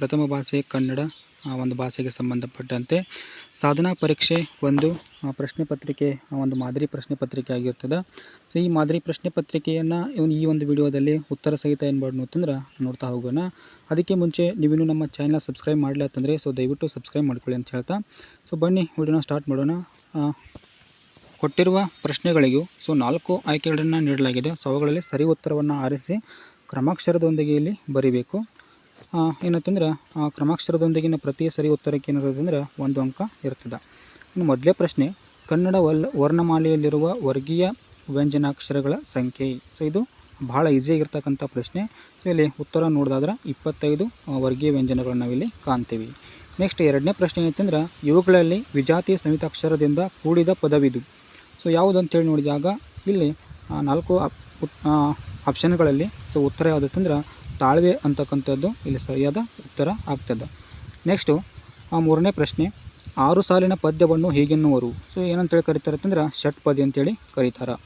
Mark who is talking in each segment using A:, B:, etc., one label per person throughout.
A: ಪ್ರಥಮ ಭಾಷೆ ಕನ್ನಡ, ಆ ಒಂದು ಭಾಷೆಗೆ ಸಂಬಂಧಪಟ್ಟಂತೆ ಸಾಧನಾ ಪರೀಕ್ಷೆ ಒಂದು ಪ್ರಶ್ನೆ ಪತ್ರಿಕೆ ಒಂದು ಮಾದರಿ ಪ್ರಶ್ನೆ ಪತ್ರಿಕೆ ಆಗಿರ್ತದೆ. ಸೊ ಈ ಮಾದರಿ ಪ್ರಶ್ನೆ ಪತ್ರಿಕೆಯನ್ನು ಈ ಒಂದು ವಿಡಿಯೋದಲ್ಲಿ ಉತ್ತರ ಸಹಿತ ಏನು ಮಾಡೋಣ ಅಂತಂದ್ರೆ ನೋಡ್ತಾ ಹೋಗೋಣ. ಅದಕ್ಕೆ ಮುಂಚೆ ನೀವಿನ್ನೂ ನಮ್ಮ ಚಾನಲ್ ಸಬ್ಸ್ಕ್ರೈಬ್ ಮಾಡಲಿ ಅಂತಂದರೆ ಸೊ ದಯವಿಟ್ಟು ಸಬ್ಸ್ಕ್ರೈಬ್ ಮಾಡ್ಕೊಳ್ಳಿ ಅಂತ ಹೇಳ್ತಾ. ಸೊ ಬನ್ನಿ ವಿಡಿಯೋನ ಸ್ಟಾರ್ಟ್ ಮಾಡೋಣ. ಕೊಟ್ಟಿರುವ ಪ್ರಶ್ನೆಗಳಿಗೂ ಸೊ ನಾಲ್ಕು ಆಯ್ಕೆಗಳನ್ನು ನೀಡಲಾಗಿದೆ. ಸೊ ಅವುಗಳಲ್ಲಿ ಸರಿ ಉತ್ತರವನ್ನು ಆರಿಸಿ ಕ್ರಮಾಕ್ಷರದೊಂದಿಗೆ ಇಲ್ಲಿ ಬರಿಬೇಕು. ಏನಂತಂದ್ರೆ ಕ್ರಮಾಕ್ಷರದೊಂದಿಗಿನ ಪ್ರತಿ ಸರಿ ಉತ್ತರಕ್ಕೆ ಏನಿರೋದಂದ್ರೆ ಒಂದು ಅಂಕ ಇರ್ತದೆ. ಇನ್ನು ಮೊದಲೇ ಪ್ರಶ್ನೆ, ಕನ್ನಡ ವಲ್ ವರ್ಣಮಾಲೆಯಲ್ಲಿರುವ ವರ್ಗೀಯ ವ್ಯಂಜನಾಕ್ಷರಗಳ ಸಂಖ್ಯೆ. ಸೊ ಇದು ಭಾಳ ಈಸಿಯಾಗಿರ್ತಕ್ಕಂಥ ಪ್ರಶ್ನೆ. ಸೊ ಇಲ್ಲಿ ಉತ್ತರ ನೋಡಿದಾದ್ರೆ ಇಪ್ಪತ್ತೈದು ವರ್ಗೀಯ ವ್ಯಂಜನಗಳನ್ನು ನಾವಿಲ್ಲಿ ಕಾಣ್ತೀವಿ. ನೆಕ್ಸ್ಟ್ ಎರಡನೇ ಪ್ರಶ್ನೆ ಏನಂತಂದ್ರೆ, ಇವುಗಳಲ್ಲಿ ವಿಜಾತಿ ಸಂಹಿತಾಕ್ಷರದಿಂದ ಕೂಡಿದ ಪದವಿದು. ಸೊ ಯಾವುದು ಅಂತೇಳಿ ನೋಡಿದಾಗ ಇಲ್ಲಿ ನಾಲ್ಕು ಆಪ್- ಆಪ್ಷನ್ಗಳಲ್ಲಿ ಸೊ ಉತ್ತರ ಯಾವುದಂತಂದ್ರೆ ತಾಳ್ವೆ ಅಂತಕ್ಕಂಥದ್ದು ಇಲ್ಲಿ ಸರಿಯಾದ ಉತ್ತರ ಆಗ್ತದೆ. ನೆಕ್ಸ್ಟು ಆ ಮೂರನೇ ಪ್ರಶ್ನೆ, ಆರು ಸಾಲಿನ ಪದ್ಯವನ್ನು ಹೀಗೆನ್ನುವರು. ಸೊ ಏನಂತೇಳಿ ಕರೀತಾರೆ ಅಂತಂದ್ರೆ ಷಟ್ಪದಿ ಅಂತೇಳಿ ಕರೀತಾರೆ.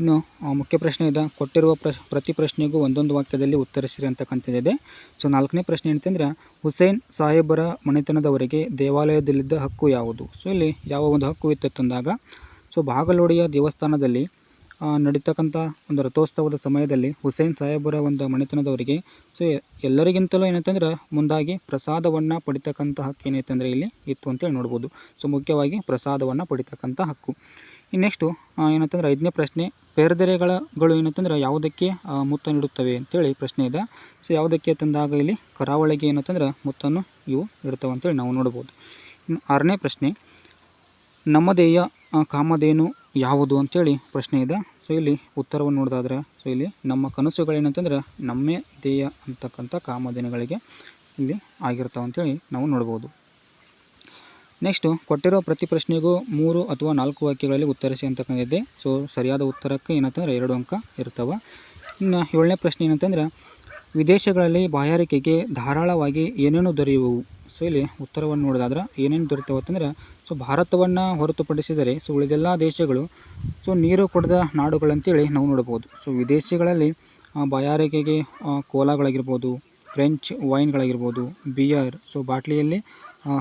A: ಇನ್ನು ಮುಖ್ಯ ಪ್ರಶ್ನೆ ಇದೆ, ಕೊಟ್ಟಿರುವ ಪ್ರ, ಪ್ರತಿ ಪ್ರಶ್ನೆಗೂ ಒಂದೊಂದು ವಾಕ್ಯದಲ್ಲಿ ಉತ್ತರಿಸಿರಿ ಅಂತಕ್ಕಂಥದ್ದಿದೆ. ಸೊ ನಾಲ್ಕನೇ ಪ್ರಶ್ನೆ ಏನಂತಂದ್ರೆ, ಹುಸೇನ್ ಸಾಹೇಬರ ಮನೆತನದವರಿಗೆ ದೇವಾಲಯದಲ್ಲಿದ್ದ ಹಕ್ಕು ಯಾವುದು? ಸೊ ಇಲ್ಲಿ ಯಾವ ಒಂದು ಹಕ್ಕು ಇತ್ತು ತಂದಾಗ ಸೊ ಬಾಗಲೋಡಿಯ ದೇವಸ್ಥಾನದಲ್ಲಿ ನಡೀತಕ್ಕಂಥ ಒಂದು ರಥೋತ್ಸವದ ಸಮಯದಲ್ಲಿ ಹುಸೇನ್ ಸಾಹೇಬರ ಒಂದು ಮನೆತನದವರಿಗೆ, ಸೊ ಎಲ್ಲರಿಗಿಂತಲೂ ಏನಂತಂದ್ರೆ ಮುಂದಾಗಿ ಪ್ರಸಾದವನ್ನು ಪಡಿತಕ್ಕಂಥ ಹಕ್ಕು ಏನೈತಂದರೆ ಇಲ್ಲಿ ಇತ್ತು ಅಂತೇಳಿ ನೋಡ್ಬೋದು. ಸೊ, ಮುಖ್ಯವಾಗಿ ಪ್ರಸಾದವನ್ನು ಪಡಿತಕ್ಕಂಥ ಹಕ್ಕು. ನೆಕ್ಸ್ಟು ಏನಂತಂದ್ರೆ ಐದನೇ ಪ್ರಶ್ನೆ, ಪೇರ್ದೆರೆಗಳಗಳು ಏನಂತಂದ್ರೆ ಯಾವುದಕ್ಕೆ ಮುತ್ತ ನೀಡುತ್ತವೆ ಅಂತೇಳಿ ಪ್ರಶ್ನೆ ಇದೆ. ಸೊ, ಯಾವುದಕ್ಕೆ ತಂದಾಗ ಇಲ್ಲಿ ಕರಾವಳಿಗೆ ಏನಂತಂದ್ರೆ ಮುತ್ತನ್ನು ಇವು ಇಡ್ತವೆ ಅಂತೇಳಿ ನಾವು ನೋಡ್ಬೋದು. ಆರನೇ ಪ್ರಶ್ನೆ, ನಮ್ಮದೇಯ ಕಾಮಧೇನು ಯಾವುದು ಅಂತೇಳಿ ಪ್ರಶ್ನೆ ಇದೆ. ಸೊ ಇಲ್ಲಿ ಉತ್ತರವನ್ನು ನೋಡೋದಾದ್ರೆ ಸೊ ಇಲ್ಲಿ ನಮ್ಮ ಕನಸುಗಳೇನಂತಂದರೆ ನಮ್ಮೇ ಧ್ಯೇಯ ಅಂತಕ್ಕಂಥ ಕಾಮಧೇನುಗಳಿಗೆ ಇಲ್ಲಿ ಆಗಿರ್ತಾವೆ ಅಂತೇಳಿ ನಾವು ನೋಡ್ಬೋದು. ನೆಕ್ಸ್ಟು ಕೊಟ್ಟಿರೋ ಪ್ರತಿ ಪ್ರಶ್ನೆಗೂ ಮೂರು ಅಥವಾ ನಾಲ್ಕು ವಾಕ್ಯಗಳಲ್ಲಿ ಉತ್ತರಿಸಿ ಅಂತಕ್ಕಂಥದ್ದೇ. ಸೊ ಸರಿಯಾದ ಉತ್ತರಕ್ಕೆ ಏನಂತಂದ್ರೆ ಎರಡು ಅಂಕ ಇರ್ತವೆ. ಇನ್ನು ಏಳನೇ ಪ್ರಶ್ನೆ ಏನಂತಂದ್ರೆ, ವಿದೇಶಗಳಲ್ಲಿ ಬಾಯಾರಿಕೆಗೆ ಧಾರಾಳವಾಗಿ ಏನೇನು ದೊರೆಯುವವು? ಸೊ ಇಲ್ಲಿ ಉತ್ತರವನ್ನು ನೋಡೋದಾದ್ರೆ ಏನೇನು ಅಂತಂದ್ರೆ ಸೊ ಭಾರತವನ್ನು ಹೊರತುಪಡಿಸಿದರೆ ಸೊ ಉಳಿದೆಲ್ಲ ದೇಶಗಳು ಸೊ ನೀರು ಕೊಡದ ನಾಡುಗಳಂತೇಳಿ ನಾವು ನೋಡ್ಬೋದು ಸೊ ವಿದೇಶಗಳಲ್ಲಿ ಬಯಾರಿಕೆಗೆ ಕೋಲಾಗಳಾಗಿರ್ಬೋದು, ಫ್ರೆಂಚ್ ವೈನ್ಗಳಾಗಿರ್ಬೋದು, ಬಿಯರ್ ಸೊ ಬಾಟ್ಲಿಯಲ್ಲಿ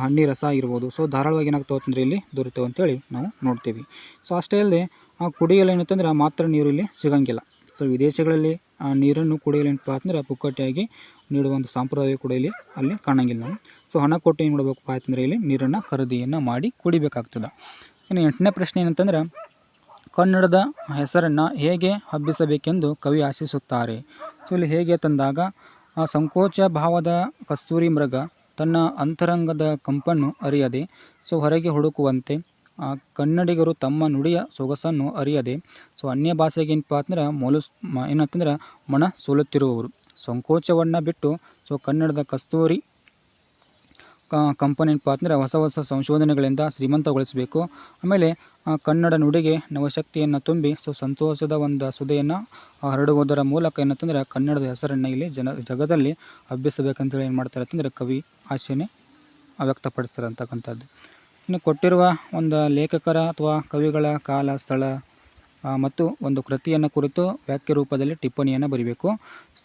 A: ಹಣ್ಣಿ ರಸ ಆಗಿರ್ಬೋದು. ಸೊ ಧಾರಾಳವಾಗಿ ಏನಾಗ್ತಾವೆ ಅಂತಂದರೆ ಇಲ್ಲಿ ದೊರೆತವೆ ಅಂತೇಳಿ ನಾವು ನೋಡ್ತೀವಿ. ಸೊ ಅಷ್ಟೇ ಅಲ್ಲದೆ ಕುಡಿಯಲು ಏನಂತಂದ್ರೆ ಮಾತ್ರ ನೀರು ಇಲ್ಲಿ ಸಿಗಂಗಿಲ್ಲ. ಸೊ ವಿದೇಶಗಳಲ್ಲಿ ಆ ನೀರನ್ನು ಕುಡಿಯಲು ಏನಪ್ಪ ಅಂತಂದ್ರೆ ಪುಕ್ಕಟ್ಟೆಯಾಗಿ ನೀಡುವ ಒಂದು ಸಂಪ್ರದಾಯ ಕೂಡ ಇಲ್ಲಿ, ಅಲ್ಲಿ ಕಾಣಂಗಿಲ್ಲ ನಾವು. ಸೊ ಹಣ ಕೊಟ್ಟು ಏನು ಮಾಡಬೇಕಪ್ಪ ಅಂತಂದರೆ ಇಲ್ಲಿ ನೀರನ್ನು ಖರೀದಿಯನ್ನು ಮಾಡಿ ಕುಡಿಬೇಕಾಗ್ತದೆ. ಇನ್ನು ಎಂಟನೇ ಪ್ರಶ್ನೆ ಏನಂತಂದ್ರೆ, ಕನ್ನಡದ ಹೆಸರನ್ನು ಹೇಗೆ ಹಬ್ಬಿಸಬೇಕೆಂದು ಕವಿ ಆಶಿಸುತ್ತಾರೆ. ಸೊ ಇಲ್ಲಿ ಹೇಗೆ ತಂದಾಗ, ಆ ಸಂಕೋಚ ಭಾವದ ಕಸ್ತೂರಿ ಮೃಗ ತನ್ನ ಅಂತರಂಗದ ಕಂಪನ್ನು ಅರಿಯದೆ, ಸೊ ಹೊರಗೆ ಹುಡುಕುವಂತೆ ಕನ್ನಡಿಗರು ತಮ್ಮ ನುಡಿಯ ಸೊಗಸನ್ನು ಅರಿಯದೆ ಸೊ ಅನ್ಯ ಭಾಷೆಗೇನಪ್ಪ ಅಂದ್ರೆ ಮೊಲು ಮ- ಏನಂತಂದ್ರೆ ಮನ ಸೋಲುತ್ತಿರುವವರು. ಸಂಕೋಚವನ್ನು ಬಿಟ್ಟು ಸೊ ಕನ್ನಡದ ಕಸ್ತೂರಿ ಕಂಪನಿ ಏನಪ್ಪ ಅಂದರೆ ಹೊಸ ಹೊಸ ಸಂಶೋಧನೆಗಳಿಂದ ಶ್ರೀಮಂತಗೊಳಿಸಬೇಕು. ಆಮೇಲೆ ಕನ್ನಡ ನುಡಿಗೆ ನವಶಕ್ತಿಯನ್ನು ತುಂಬಿ ಸೊ ಸಂತೋಷದ ಒಂದು ಸುದೆಯನ್ನು ಹರಡುವುದರ ಮೂಲಕ ಏನಂತಂದರೆ ಕನ್ನಡದ ಹೆಸರನ್ನು ಇಲ್ಲಿ ಜನ ಜಗದಲ್ಲಿ ಅಭ್ಯಸಬೇಕಂತೇಳಿ ಏನು ಮಾಡ್ತಾರೆ ಅಂತಂದರೆ ಕವಿ ಆಶೆನೇ ವ್ಯಕ್ತಪಡಿಸ್ತಾರೆ ಅಂತಕ್ಕಂಥದ್ದು. ಇನ್ನು ಕೊಟ್ಟಿರುವ ಒಂದು ಲೇಖಕರ ಅಥವಾ ಕವಿಗಳ ಕಾಲ, ಸ್ಥಳ ಮತ್ತು ಒಂದು ಕೃತಿಯನ್ನು ಕುರಿತು ವಾಕ್ಯ ರೂಪದಲ್ಲಿ ಟಿಪ್ಪಣಿಯನ್ನು ಬರೀಬೇಕು.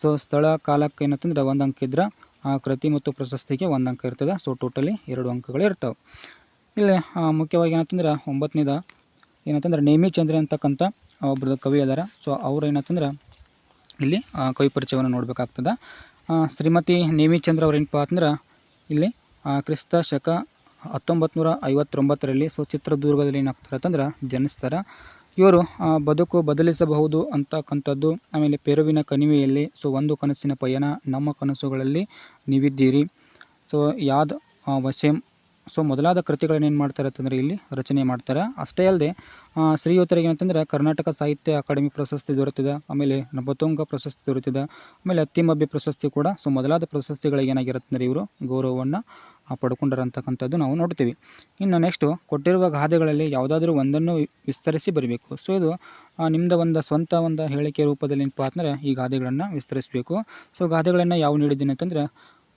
A: ಸೊ, ಸ್ಥಳ, ಕಾಲಕ್ಕೆ ಏನಂತಂದ್ರೆ ಒಂದು ಅಂಕ ಇದ್ರೆ, ಆ ಕೃತಿ ಮತ್ತು ಪ್ರಶಸ್ತಿಗೆ ಒಂದು ಅಂಕ ಇರ್ತದೆ. ಸೊ, ಟೋಟಲಿ ಎರಡು ಅಂಕಗಳು ಇರ್ತವೆ. ಇಲ್ಲಿ ಮುಖ್ಯವಾಗಿ ಏನಂತಂದ್ರೆ ಒಂಬತ್ತನೇದ ಏನಂತಂದ್ರೆ ನೇಮಿ ಚಂದ್ರ ಅಂತಕ್ಕಂಥ ಒಬ್ಬರು ಕವಿ ಅದಾರ ಸೊ, ಅವ್ರು ಏನಂತಂದ್ರೆ ಇಲ್ಲಿ ಕವಿ ಪರಿಚಯವನ್ನು ನೋಡಬೇಕಾಗ್ತದೆ. ಶ್ರೀಮತಿ ನೇಮಿಚಂದ್ರ ಅವ್ರು ಏನಪ್ಪ ಅಂತಂದ್ರೆ ಇಲ್ಲಿ ಕ್ರಿಸ್ತ ಶಕ ಹತ್ತೊಂಬತ್ತು ನೂರ ಐವತ್ತೊಂಬತ್ತರಲ್ಲಿ ಸೊ ಚಿತ್ರದುರ್ಗದಲ್ಲಿ ಏನಾಗ್ತಾರೆ ಅಂತಂದ್ರೆ ಜನಿಸ್ತಾರೆ. ಇವರು ಬದುಕು ಬದಲಿಸಬಹುದು ಅಂತಕ್ಕಂಥದ್ದು, ಆಮೇಲೆ ಪೆರುವಿನ ಕಣಿವೆಯಲ್ಲಿ, ಸೊ ಒಂದು ಕನಸಿನ ಪಯಣ, ನಮ್ಮ ಕನಸುಗಳಲ್ಲಿ ನೀವಿದ್ದೀರಿ. ಸೊ ಯಾದ್ ವಸೇಮ್ ಸೊ ಮೊದಲಾದ ಕೃತಿಗಳನ್ನು ಏನು ಮಾಡ್ತಾರೆ ಅಂತಂದರೆ ಇಲ್ಲಿ ರಚನೆ ಮಾಡ್ತಾರೆ. ಅಷ್ಟೇ ಅಲ್ಲದೆ ಶ್ರೀಯುತರಿಗೆ ಏನಂತಂದ್ರೆ ಕರ್ನಾಟಕ ಸಾಹಿತ್ಯ ಅಕಾಡೆಮಿ ಪ್ರಶಸ್ತಿ ದೊರೆತಿದೆ. ಆಮೇಲೆ ನಬತುಂಗ ಪ್ರಶಸ್ತಿ ದೊರೆತಿದೆ. ಆಮೇಲೆ ಅತ್ತಿಮಬ್ಬಿ ಪ್ರಶಸ್ತಿ ಕೂಡ. ಸೊ ಮೊದಲಾದ ಪ್ರಶಸ್ತಿಗಳಿಗೆ ಏನಾಗಿರುತ್ತೆ ಅಂದರೆ ಇವರು ಗೌರವವನ್ನು ಪಡ್ಕೊಂಡಿರೋಂಥಕ್ಕಂಥದ್ದು ನಾವು ನೋಡ್ತೀವಿ. ಇನ್ನು ನೆಕ್ಸ್ಟು ಕೊಟ್ಟಿರುವ ಗಾದೆಗಳಲ್ಲಿ ಯಾವುದಾದ್ರೂ ಒಂದನ್ನು ವಿಸ್ತರಿಸಿ ಬರಬೇಕು. ಸೊ ಇದು ನಿಮ್ಮದ ಒಂದು ಸ್ವಂತ ಒಂದು ಹೇಳಿಕೆ ರೂಪದಲ್ಲಿ ಏನಪ್ಪ ಅಂತಂದ್ರೆ ಈ ಗಾದೆಗಳನ್ನು ವಿಸ್ತರಿಸಬೇಕು. ಸೊ ಗಾದೆಗಳನ್ನು ಯಾವ ನೀಡಿದ್ದೀನಿ ಅಂತಂದ್ರೆ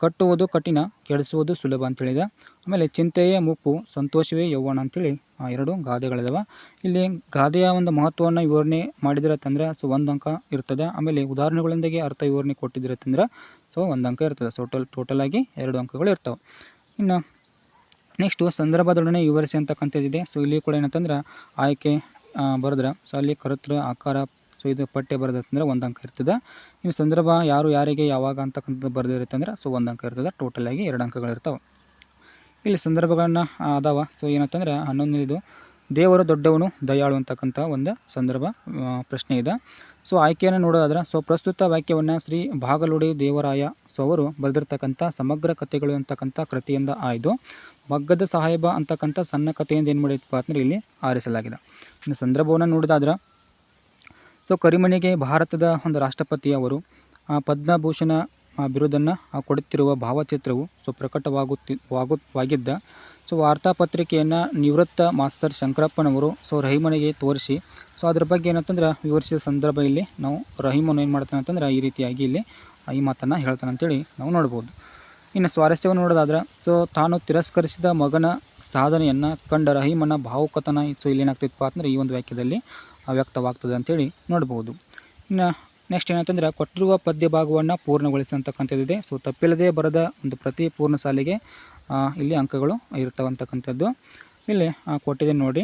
A: ಕಟ್ಟುವುದು ಕಠಿಣ ಕೆಡಿಸುವುದು ಸುಲಭ ಅಂತೇಳಿದೆ. ಆಮೇಲೆ ಚಿಂತೆಯೇ ಮುಪ್ಪು ಸಂತೋಷವೇ ಯೌವನ ಅಂತೇಳಿ ಆ, ಎರಡು ಗಾದೆಗಳಿದಾವೆ. ಇಲ್ಲಿ ಗಾದೆಯ ಒಂದು ಮಹತ್ವವನ್ನು ವಿವರಣೆ ಮಾಡಿದ್ರೆ ತಂದ್ರೆ ಸೊ ಒಂದು ಅಂಕ ಇರ್ತದೆ. ಆಮೇಲೆ ಉದಾಹರಣೆಗಳೊಂದಿಗೆ ಅರ್ಥ ವಿವರಣೆ ಕೊಟ್ಟಿದ್ರೆ ತಂದ್ರೆ ಸೊ ಒಂದು ಅಂಕ ಇರ್ತದೆ. ಸೊ ಟೋಟಲ್ ಟೋಟಲಾಗಿ ಎರಡು ಅಂಕಗಳು ಇರ್ತವೆ. ಇನ್ನು ನೆಕ್ಸ್ಟು ಸಂದರ್ಭದೊಡನೆ ವಿವರಿಸಿ ಅಂತಕ್ಕಂಥದ್ದಿದೆ. ಸೊ ಇಲ್ಲಿ ಕೂಡ ಏನಂತಂದ್ರೆ ಆಯ್ಕೆ ಬರೆದ್ರೆ. ಸೊ ಅಲ್ಲಿ ಕರುತ್ರ ಆಕಾರ ಸೊ ಇದು ಪಠ್ಯ ಬರೆದಂದ್ರೆ ಒಂದು ಅಂಕ ಇರ್ತದೆ. ಇನ್ನು ಸಂದರ್ಭ ಯಾರು ಯಾರಿಗೆ ಯಾವಾಗ ಅಂತಕ್ಕಂಥದ್ದು ಬರೆದಿರುತ್ತೆ ಅಂದ್ರೆ ಸೊ ಒಂದು ಅಂಕ ಇರ್ತದೆ. ಆಗಿ ಎರಡು ಅಂಕಗಳಿರ್ತಾವೆ ಇಲ್ಲಿ ಸಂದರ್ಭಗಳನ್ನು ಅದಾವ. ಸೊ ಏನಂತಂದರೆ ಹನ್ನೊಂದನೇದು ದೇವರು ದೊಡ್ಡವನು ದಯಾಳು ಅಂತಕ್ಕಂಥ ಒಂದು ಸಂದರ್ಭ ಪ್ರಶ್ನೆ ಇದೆ. ಸೊ ಆಯ್ಕೆಯನ್ನು ನೋಡೋದಾದ್ರೆ ಸೊ ಪ್ರಸ್ತುತ ವಾಕ್ಯವನ್ನು ಶ್ರೀ ಭಾಗಲುಡಿ ದೇವರಾಯ ಸೊ ಅವರು ಬರೆದಿರ್ತಕ್ಕಂಥ ಸಮಗ್ರ ಕಥೆಗಳು ಅಂತಕ್ಕಂಥ ಕೃತಿಯಿಂದ ಆಯ್ದು ಮಗ್ಗದ ಸಾಹೇಬ ಅಂತಕ್ಕಂಥ ಸಣ್ಣ ಕಥೆಯಿಂದ ಏನು ಮಾಡಿದಪ್ಪ ಅಂದ್ರೆ ಇಲ್ಲಿ ಆರಿಸಲಾಗಿದೆ. ಇನ್ನು ಸಂದರ್ಭವನ್ನು ನೋಡೋದಾದ್ರೆ ಸೊ ಕರಿಮಣಿಗೆ ಭಾರತದ ಒಂದು ರಾಷ್ಟ್ರಪತಿ ಅವರು ಪದ್ಮಭೂಷಣ ಬಿರುದನ್ನು ಕೊಡುತ್ತಿರುವ ಭಾವಚಿತ್ರವು ಸೊ ಪ್ರಕಟವಾಗುತ್ತಿ, ವಾಗು, ವಾಗಿದ್ದ. ಸೊ ವಾರ್ತಾಪತ್ರಿಕೆಯನ್ನು ನಿವೃತ್ತ ಮಾಸ್ತರ್ ಶಂಕರಪ್ಪನವರು ಸೊ ರಹಿಮನಿಗೆ ತೋರಿಸಿ. ಸೊ ಅದ್ರ ಬಗ್ಗೆ ಏನಂತಂದ್ರೆ ವಿವರಿಸಿದ ಸಂದರ್ಭ ಇಲ್ಲಿ ನಾವು ರಹೀಮನ ಏನು ಮಾಡ್ತಾನೆ ಅಂತಂದ್ರೆ ಈ ರೀತಿಯಾಗಿ ಇಲ್ಲಿ ಈ ಮಾತನ್ನು ಹೇಳ್ತಾನೆ ಅಂತೇಳಿ ನಾವು ನೋಡ್ಬೋದು. ಇನ್ನು ಸ್ವಾರಸ್ಯವನ್ನು ನೋಡೋದಾದ್ರೆ, ಸೊ ತಾನು ತಿರಸ್ಕರಿಸಿದ ಮಗನ ಸಾಧನೆಯನ್ನು ಕಂಡ ರಹೀಮನ ಭಾವುಕತನ, ಸೊ ಇಲ್ಲಿ ಏನಾಗ್ತಿತ್ತಪ್ಪ ಅಂದ್ರೆ ಈ ಒಂದು ವಾಕ್ಯದಲ್ಲಿ ವ್ಯಕ್ತವಾಗ್ತದೆ ಅಂತೇಳಿ ನೋಡ್ಬೋದು. ಇನ್ನು ನೆಕ್ಸ್ಟ್ ಏನಂತಂದರೆ ಕೊಟ್ಟಿರುವ ಪದ್ಯ ಭಾಗವನ್ನು ಪೂರ್ಣಗೊಳಿಸತಕ್ಕಂಥದ್ದಿದೆ. ಸೊ ತಪ್ಪಿಲ್ಲದೆ ಬರೆದ ಒಂದು ಪ್ರತಿ ಪೂರ್ಣ ಸಾಲಿಗೆ ಇಲ್ಲಿ ಅಂಕಗಳು ಇರ್ತವಂತಕ್ಕಂಥದ್ದು. ಇಲ್ಲಿ ಕೊಟ್ಟಿದೆ ನೋಡಿ.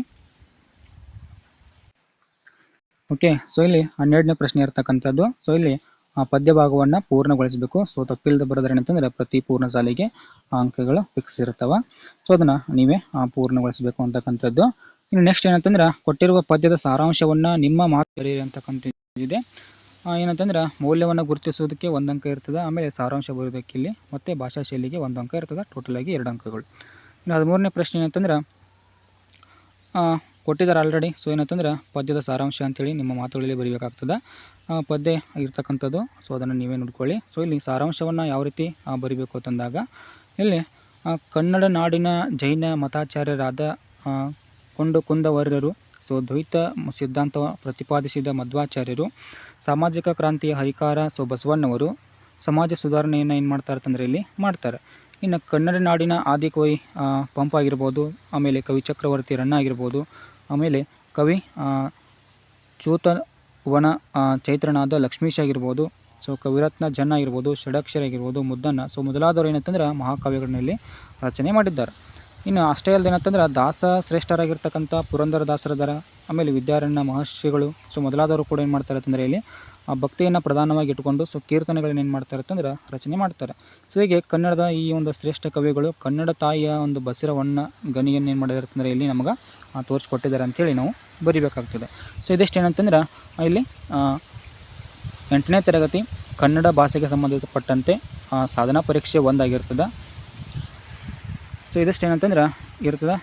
A: ಓಕೆ ಸೊ ಇಲ್ಲಿ ಹನ್ನೆರಡನೇ ಪ್ರಶ್ನೆ ಇರ್ತಕ್ಕಂಥದ್ದು. ಸೊ ಇಲ್ಲಿ, ಆ, ಪದ್ಯ ಭಾಗವನ್ನು ಪೂರ್ಣಗೊಳಿಸಬೇಕು. ಸೊ ತಪ್ಪಿಲ್ಲದೆ ಬರೋದ್ರೆ ಏನಂತಂದರೆ ಪ್ರತಿ ಪೂರ್ಣ ಸಾಲಿಗೆ ಅಂಕಗಳು ಫಿಕ್ಸ್ ಇರ್ತವೆ. ಸೊ ಅದನ್ನು ನೀವೇ ಪೂರ್ಣಗೊಳಿಸಬೇಕು ಅಂತಕ್ಕಂಥದ್ದು. ಇನ್ನು ನೆಕ್ಸ್ಟ್ ಏನಂತಂದ್ರೆ ಕೊಟ್ಟಿರುವ ಪದ್ಯದ ಸಾರಾಂಶವನ್ನು ನಿಮ್ಮ ಮಾತು ಬರೆಯಿರಿ ಅಂತಕ್ಕಂಥದ್ದಿದೆ ಏನಂತಂದ್ರೆ ಮೌಲ್ಯವನ್ನು ಗುರುತಿಸುವುದಕ್ಕೆ ಒಂದು ಅಂಕ ಇರ್ತದೆ, ಆಮೇಲೆ ಸಾರಾಂಶ ಬರೋದಕ್ಕೆ ಇಲ್ಲಿ ಮತ್ತು ಭಾಷಾ ಶೈಲಿಗೆ ಒಂದು ಅಂಕ ಇರ್ತದೆ ಟೋಟಲಾಗಿ ಎರಡು ಅಂಕಗಳು. ಇನ್ನು ಹದಿಮೂರನೇ ಪ್ರಶ್ನೆ ಏನಂತಂದ್ರೆ ಕೊಟ್ಟಿದ್ದಾರೆ ಆಲ್ರೆಡಿ ಸೊ ಏನಂತಂದ್ರೆ ಪದ್ಯದ ಸಾರಾಂಶ ಅಂತೇಳಿ ನಿಮ್ಮ ಮಾತುಗಳಲ್ಲಿ ಬರೀಬೇಕಾಗ್ತದೆ. ಪದ್ಯ ಇರ್ತಕ್ಕಂಥದ್ದು ಸೊ ಅದನ್ನು ನೀವೇ ನೋಡ್ಕೊಳ್ಳಿ. ಸೊ ಇಲ್ಲಿ ಸಾರಾಂಶವನ್ನು ಯಾವ ರೀತಿ ಬರಿಬೇಕು ಅಂತಂದಾಗ ಇಲ್ಲಿ ಕನ್ನಡ ನಾಡಿನ ಜೈನ ಮತಾಚಾರ್ಯರಾದ ಕೊಂಡು ಕುಂದವರ್ಯರು ಸೊ ದ್ವೈತ ಸಿದ್ಧಾಂತ ಪ್ರತಿಪಾದಿಸಿದ ಮಧ್ವಾಚಾರ್ಯರು, ಸಾಮಾಜಿಕ ಕ್ರಾಂತಿಯ ಹರಿಕಾರ, ಸೊ ಬಸವಣ್ಣವರು ಸಮಾಜ ಸುಧಾರಣೆಯನ್ನು ಏನು ಮಾಡ್ತಾರೆ ಅಂತಂದರೆ ಇಲ್ಲಿ ಮಾಡ್ತಾರೆ. ಇನ್ನು ಕನ್ನಡ ನಾಡಿನ ಆದಿಕವಿ ಪಂಪ ಆಗಿರ್ಬೋದು, ಆಮೇಲೆ ಕವಿ ಚಕ್ರವರ್ತಿ ರಣ್ಣ ಆಗಿರ್ಬೋದು, ಆಮೇಲೆ ಕವಿ ಚೂತವನ ಚೈತ್ರನಾದ ಲಕ್ಷ್ಮೀಶ್ ಆಗಿರ್ಬೋದು, ಸೊ ಕವಿರತ್ನ ಜನ್ ಆಗಿರ್ಬೋದು, ಷಡಕ್ಷರ ಆಗಿರ್ಬೋದು, ಮುದ್ದಣ್ಣ, ಸೊ ಮೊದಲಾದವರು ಏನಂತಂದ್ರೆ ಮಹಾಕಾವ್ಯಗಳನ್ನಲ್ಲಿ ರಚನೆ ಮಾಡಿದ್ದಾರೆ. ಇನ್ನು ಅಷ್ಟೇ ಅಲ್ಲದೆ ಏನಂತಂದ್ರೆ ದಾಸ ಶ್ರೇಷ್ಠರಾಗಿರ್ತಕ್ಕಂಥ ಪುರಂದರ ದಾಸರದರ ಆಮೇಲೆ ವಿದ್ಯಾರಣ್ಯ ಮಹರ್ಷಿಗಳು, ಸೊ ಮೊದಲಾದವರು ಕೂಡ ಏನು ಮಾಡ್ತಾರೆ ಅಂತಂದರೆ ಇಲ್ಲಿ ಆ ಭಕ್ತಿಯನ್ನು ಪ್ರಧಾನವಾಗಿ ಇಟ್ಕೊಂಡು ಸೊ ಕೀರ್ತನೆಗಳನ್ನ ಏನು ಮಾಡ್ತಾರೆ ಅಂತಂದ್ರೆ ರಚನೆ ಮಾಡ್ತಾರೆ. ಸೊ ಹೀಗೆ ಕನ್ನಡದ ಈ ಒಂದು ಶ್ರೇಷ್ಠ ಕವಿಗಳು ಕನ್ನಡ ತಾಯಿಯ ಒಂದು ಬಸಿರವನ್ನ ಗನಿಯನ್ನು ಏನು ಮಾಡಿದ್ದಾರೆ ಅಂತಂದರೆ ಇಲ್ಲಿ ನಮಗೆ ತೋರಿಸ್ಕೊಟ್ಟಿದ್ದಾರೆ ಅಂತೇಳಿ ನಾವು ಬರಿಬೇಕಾಗ್ತದೆ. ಸೊ ಇದಿಷ್ಟು ಏನಂತಂದ್ರೆ ಇಲ್ಲಿ ಎಂಟನೇ ತರಗತಿ ಕನ್ನಡ ಭಾಷೆಗೆ ಸಂಬಂಧಪಟ್ಟಂತೆ ಸಾಧನಾ ಪರೀಕ್ಷೆ ಒಂದಾಗಿರ್ತದೆ. ಸೊ ಇದಿಷ್ಟು ಏನಂತಂದ್ರೆ ಇರ್ತದೆ.